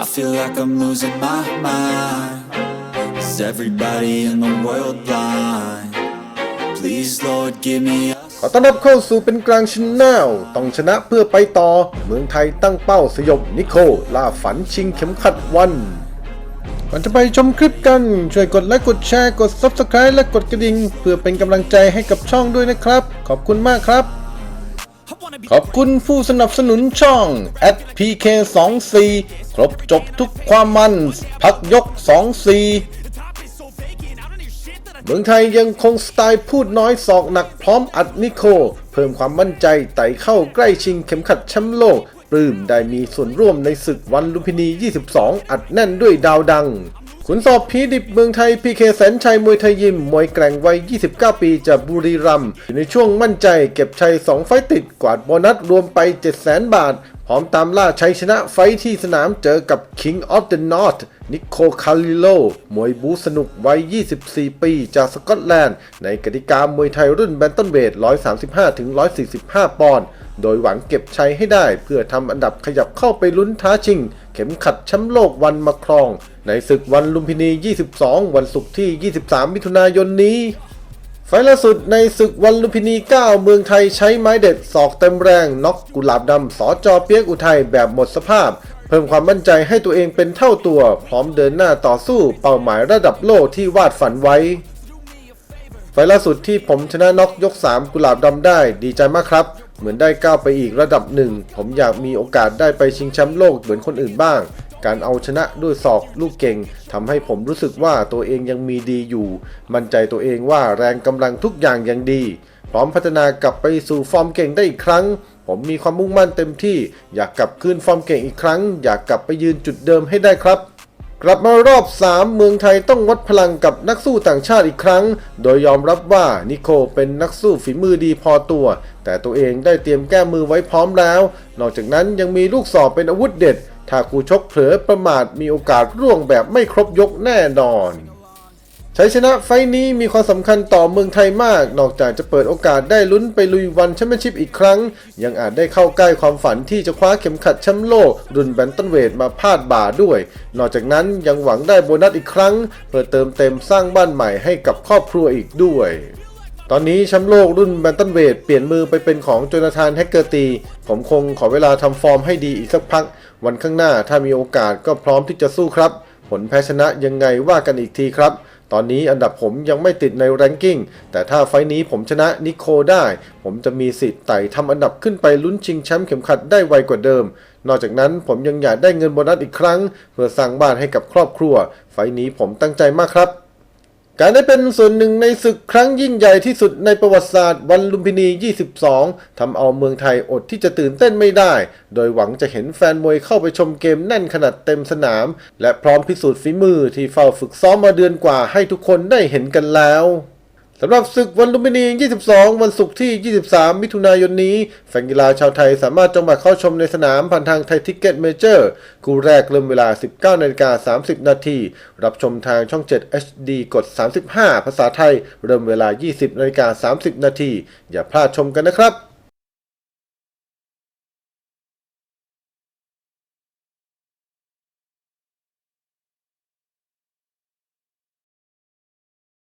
I feel like I'm losing my mind. Is everybody in the world blind? Please, Lord, give me a ขอต้อนรับเข้าสู่เป็นกลางชแนลต้องชนะเพื่อไปต่อ เมืองไทยตั้งเป้าสยบนิโคล่าฝันชิงเข็มขัดวันก่อนจะไปชมคลิปกัน ช่วยกดไลค์กดแชร์กด Subscribe และกดกระดิ่ง เพื่อเป็นกำลังใจให้กับช่องด้วยนะครับ ขอบคุณมากครับ ขอบคุณผู้สนับสนุนช่อง @pk24 ครบจบทุกความมัน พักยก24เมืองไทยยังคงสไตล์พูดน้อยศอกหนักพร้อมอัดนิโค เพิ่มความมั่นใจไต่เข้าใกล้ชิงเข็มขัดแชมป์โลก ปลื้มได้มีส่วนร่วมในศึกวันลุมพินี 22 อัดแน่นด้วยดาวดัง ขุนสอบพีดิบเมืองไทยพีเคแสนชัยมวยไทยยิม มวยแกร่งวัย 29 ปีจากบุรีรัมย์อยู่ในช่วงมั่นใจเก็บชัย 2 ไฟต์ติดกวาดโบนัสรวมไป 700,000 บาท พร้อมตามล่าชัยชนะไฟท์ที่สนามเจอกับ King of the North นิโคคาริโล มวยบูสนุกวัย 24 ปีจากสกอตแลนด์ ในกติกามวยไทยรุ่นแบนตันเวท 135-145 ปอนด์ โดยหวังเก็บชัยให้ได้ เพื่อทำอันดับขยับเข้าไปลุ้นท้าชิง เข็มขัดแชมป์โลกวันมาครอง ในศึกวันลุมพินี 22 วันศุกร์ที่ 23 มิถุนายนนี้ไฟล์ล่าสุดในศึกวันลุมพินี 9 เมืองไทยใช้ไม้เด็ดศอกเต็มแรงน็อกกุหลาบดำสอจอเปียกอุทัยแบบหมดสภาพ เพิ่มความมั่นใจให้ตัวเองเป็นเท่าตัว พร้อมเดินหน้าต่อสู้เป้าหมายระดับโลกที่วาดฝันไว้ไฟล์ล่าสุดที่ผมชนะน็อกยก 3 กุหลาบดำได้ดีใจมากครับ เหมือนได้ก้าวไปอีกระดับหนึ่ง ผมอยากมีโอกาสได้ไปชิงแชมป์โลกเหมือนคนอื่นบ้าง การเอาชนะด้วยศอกลูกเก่งทำให้ผมรู้สึกว่าตัวเองยังมีดีอยู่ มั่นใจตัวเองว่าแรงกำลังทุกอย่างยังดี พร้อมพัฒนากลับไปสู่ฟอร์มเก่งได้อีกครั้ง ผมมีความมุ่งมั่นเต็มที่ อยากกลับคืนฟอร์มเก่งอีกครั้ง อยากกลับไปยืนจุดเดิมให้ได้ครับ กลับมารอบ 3 เมืองไทยต้องวัดพลังกับนักสู้ต่างชาติอีกครั้ง โดยยอมรับว่านิโคเป็นนักสู้ฝีมือดีพอตัว แต่ตัวเองได้เตรียมแก้มือไว้พร้อมแล้ว นอกจากนั้นยังมีลูกศอกเป็นอาวุธเด็ด ถ้าคูชกเผลอประมาทมีโอกาสร่วงแบบไม่ครบยกแน่นอน ชัยชนะไฟท์นี้มีความสำคัญต่อเมืองไทยมาก นอกจากจะเปิดโอกาสได้ลุ้นไปลุยวันแชมเปี้ยนชิพอีกครั้ง ยังอาจได้เข้าใกล้ความฝันที่จะคว้าเข็มขัดแชมป์โลก รุ่นแบนตันเวทมาพาดบ่าด้วย นอกจากนั้นยังหวังได้โบนัสอีกครั้ง เพื่อเติมเต็มสร้างบ้านใหม่ให้กับครอบครัวอีกด้วยตอนนี้แชมป์โลกรุ่นแบนตันเวทเปลี่ยนมือไปเป็นของโจนาธานแฮกเกอร์ตี ผมคงขอเวลาทำฟอร์มให้ดีอีกสักพัก วันข้างหน้าถ้ามีโอกาสก็พร้อมที่จะสู้ครับ ผลแพ้ชนะยังไงว่ากันอีกทีครับ ตอนนี้อันดับผมยังไม่ติดในแรงกิ้ง แต่ถ้าไฟนี้ผมชนะนิโคได้ ผมจะมีสิทธิ์ไต่ทำอันดับขึ้นไปลุ้นชิงแชมป์เข็มขัดได้ไวกว่าเดิม นอกจากนั้นผมยังอยากได้เงินโบนัสอีกครั้ง เพื่อสร้างบ้านให้กับครอบครัว ไฟนี้ผมตั้งใจมากครับ การได้เป็นส่วนหนึ่งในศึกครั้งยิ่งใหญ่ที่สุดในประวัติศาสตร์วันลุมพินี 22 ทำเอาเมืองไทยอดที่จะตื่นเต้นไม่ได้ โดยหวังจะเห็นแฟนมวยเข้าไปชมเกมแน่นขนาดเต็มสนาม และพร้อมพิสูจน์ฝีมือที่เฝ้าฝึกซ้อมมาเดือนกว่าให้ทุกคนได้เห็นกันแล้ว สำหรับศึกวันลุมพินี 22 วันศุกร์ที่ 23 มิถุนายนนี้ แฟนกีฬาชาวไทยสามารถจองบัตรเข้าชมในสนามผ่านทางไทยทิกเก็ตเมเจอร์คู่แรกเริ่มเวลา 19นาฬิกา30 นาทีรับชมทางช่อง 7 HD กด 35 ภาษาไทย เริ่มเวลา 20นาฬิกา30 นาทีอย่าพลาดชมกันนะครับ